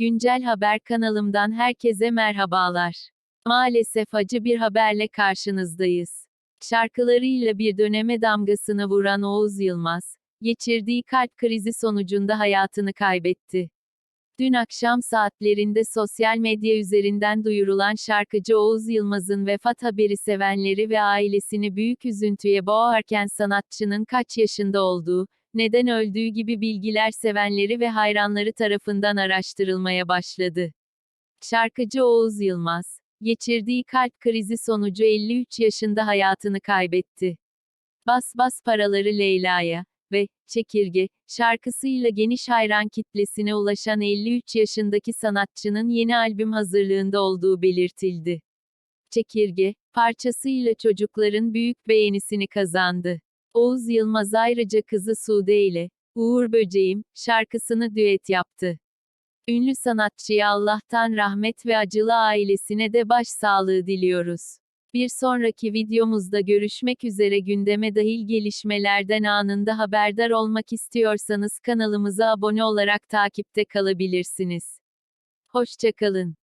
Güncel Haber kanalımdan herkese merhabalar. Maalesef acı bir haberle karşınızdayız. Şarkılarıyla bir döneme damgasını vuran Oğuz Yılmaz, geçirdiği kalp krizi sonucunda hayatını kaybetti. Dün akşam saatlerinde sosyal medya üzerinden duyurulan şarkıcı Oğuz Yılmaz'ın vefat haberi sevenleri ve ailesini büyük üzüntüye boğarken sanatçının kaç yaşında olduğu, neden öldüğü gibi bilgiler sevenleri ve hayranları tarafından araştırılmaya başladı. Şarkıcı Oğuz Yılmaz, geçirdiği kalp krizi sonucu 53 yaşında hayatını kaybetti. Bas Bas Paraları Leyla'ya ve Çekirge şarkısıyla geniş hayran kitlesine ulaşan 53 yaşındaki sanatçının yeni albüm hazırlığında olduğu belirtildi. Çekirge parçasıyla çocukların büyük beğenisini kazandı. Oğuz Yılmaz ayrıca kızı Sude ile Uğur Böceğim şarkısını düet yaptı. Ünlü sanatçıya Allah'tan rahmet ve acılı ailesine de başsağlığı diliyoruz. Bir sonraki videomuzda görüşmek üzere gündeme dahil gelişmelerden anında haberdar olmak istiyorsanız kanalımıza abone olarak takipte kalabilirsiniz. Hoşçakalın.